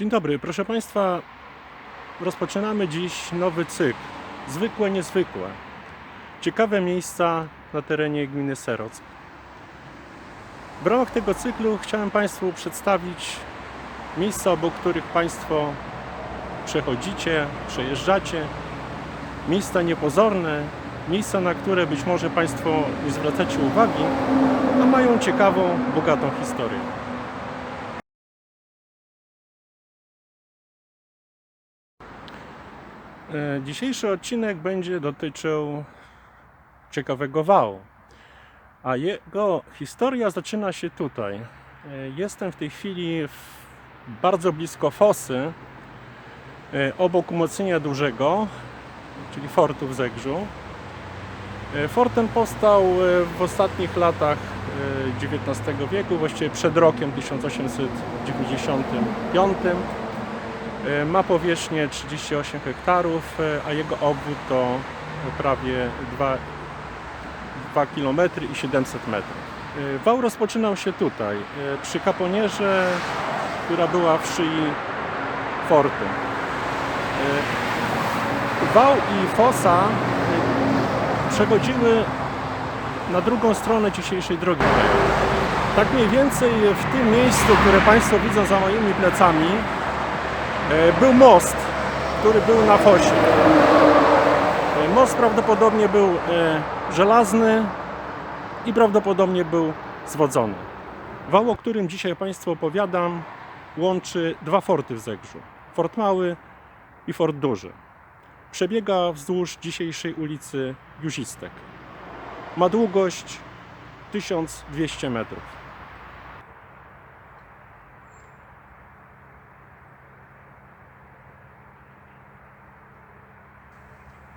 Dzień dobry, proszę Państwa. Rozpoczynamy dziś nowy cykl. Zwykłe, niezwykłe. Ciekawe miejsca na terenie gminy Serock. W ramach tego cyklu chciałem Państwu przedstawić miejsca, obok których Państwo przechodzicie, przejeżdżacie. Miejsca niepozorne, miejsca, na które być może Państwo nie zwracacie uwagi, a mają ciekawą, bogatą historię. Dzisiejszy odcinek będzie dotyczył ciekawego wału, a jego historia zaczyna się tutaj. E, Jestem w tej chwili w, bardzo blisko fosy, e, obok umocnienia dużego, czyli fortu w Zegrzu. E, Fort ten powstał e, w ostatnich latach e, XIX wieku, właściwie przed rokiem 1895. E, Ma powierzchnię 38 hektarów, e, a jego obwód to prawie 2, 2 km i 700 metrów. E, Wał rozpoczynał się tutaj, przy kaponierze, która była w szyi fortu. Wał i fosa przechodziły na drugą stronę dzisiejszej drogi. Tak mniej więcej w tym miejscu, które Państwo widzą za moimi plecami, był most, który był na fosie. E, Most prawdopodobnie był e, żelazny i prawdopodobnie był zwodzony. Wał, o którym dzisiaj Państwu opowiadam, łączy dwa forty w Zegrzu. Fort Mały i Fort Duży. Przebiega wzdłuż dzisiejszej ulicy Józistek. Ma długość 1200 metrów.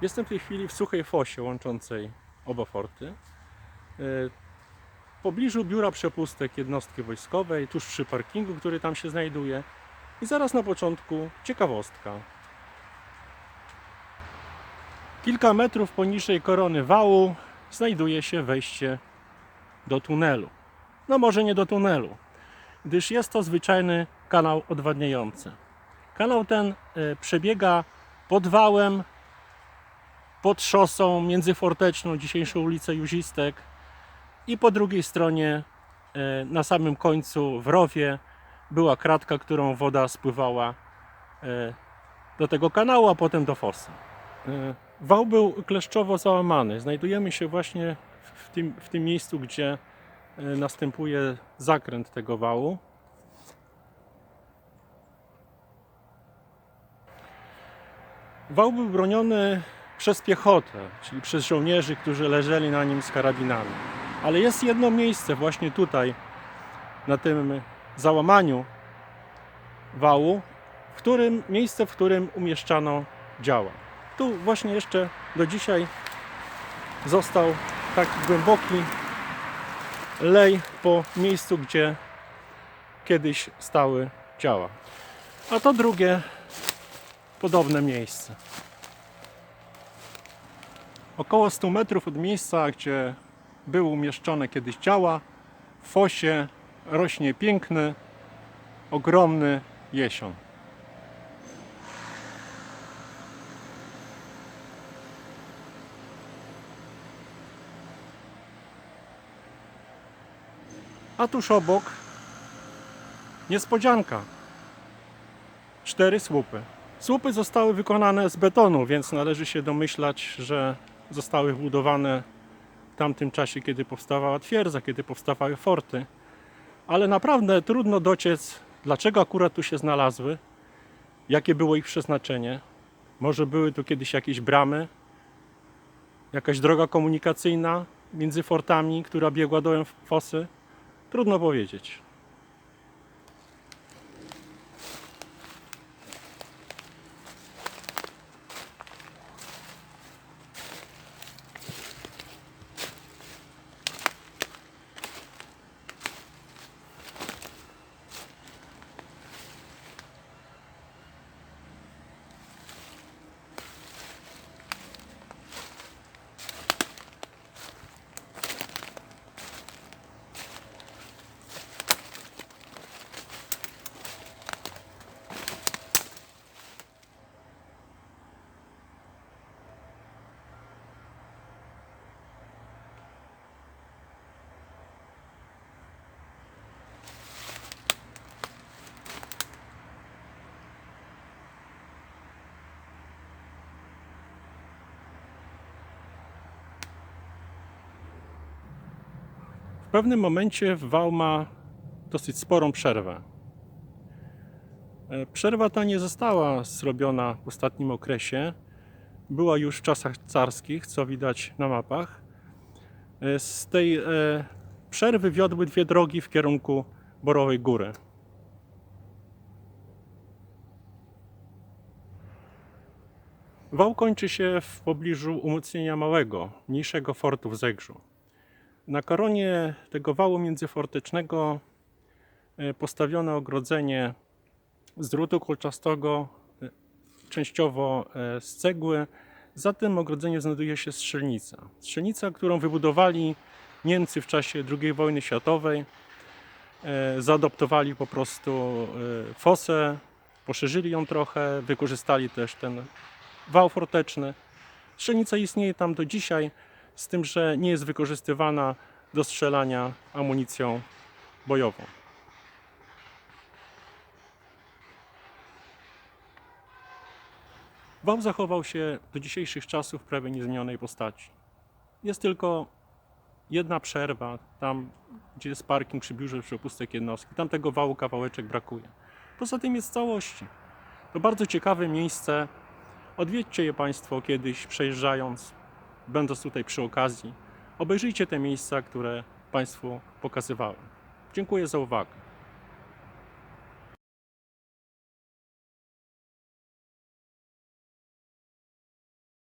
Jestem w tej chwili w suchej fosie łączącej oba forty. E, W pobliżu biura przepustek jednostki wojskowej, tuż przy parkingu, który tam się znajduje. I zaraz na początku ciekawostka. Kilka metrów poniżej korony wału znajduje się wejście do tunelu. No może nie do tunelu, gdyż jest to zwyczajny kanał odwadniający. Kanał ten e, przebiega pod wałem pod szosą między Forteczną, dzisiejszą ulicę Józistek i po drugiej stronie e, na samym końcu w rowie była kratka, którą woda spływała e, do tego kanału, a potem do fosy. E, Wał był kleszczowo załamany. Znajdujemy się właśnie w tym, w tym miejscu, gdzie następuje zakręt tego wału. Wał był broniony przez piechotę, czyli przez żołnierzy, którzy leżeli na nim z karabinami. Ale jest jedno miejsce właśnie tutaj, na tym załamaniu wału, w którym, miejsce, w którym umieszczano działa. Tu właśnie jeszcze do dzisiaj został taki głęboki lej po miejscu, gdzie kiedyś stały działa. A to drugie podobne miejsce. Około 100 metrów od miejsca, gdzie były umieszczone kiedyś działa, w fosie rośnie piękny, ogromny jesion. A tuż obok niespodzianka. Cztery słupy. Słupy zostały wykonane z betonu, więc należy się domyślać, że zostały wbudowane w tamtym czasie, kiedy powstawała twierdza, kiedy powstawały forty. Ale naprawdę trudno dociec, dlaczego akurat tu się znalazły, jakie było ich przeznaczenie. Może były tu kiedyś jakieś bramy, jakaś droga komunikacyjna między fortami, która biegła dołem fosy. Trudno powiedzieć. Pewnym momencie wał ma dosyć sporą przerwę. E, Przerwa ta nie została zrobiona w ostatnim okresie. Była już w czasach carskich, co widać na mapach. E, Z tej e, przerwy wiodły dwie drogi w kierunku Borowej Góry. Wał kończy się w pobliżu umocnienia małego, mniejszego fortu w Zegrzu. Na koronie tego wału międzyfortecznego e, postawiono ogrodzenie z drutu kolczastego, e, częściowo e, z cegły. Za tym ogrodzeniem znajduje się strzelnica. Strzelnica, którą wybudowali Niemcy w czasie II wojny światowej. Zaadoptowali po prostu fosę, poszerzyli ją trochę, wykorzystali też ten wał forteczny. Strzelnica istnieje tam do dzisiaj, z tym, że nie jest wykorzystywana do strzelania amunicją bojową. Wał zachował się do dzisiejszych czasów w prawie niezmienionej postaci. Jest tylko jedna przerwa, tam gdzie jest parking przy biurze przepustek jednostki. Tam tego wału kawałeczek brakuje. Poza tym jest całości. To bardzo ciekawe miejsce. Odwiedźcie je Państwo kiedyś przejeżdżając, będąc tutaj przy okazji. Obejrzyjcie te miejsca, które Państwu pokazywałem. Dziękuję za uwagę.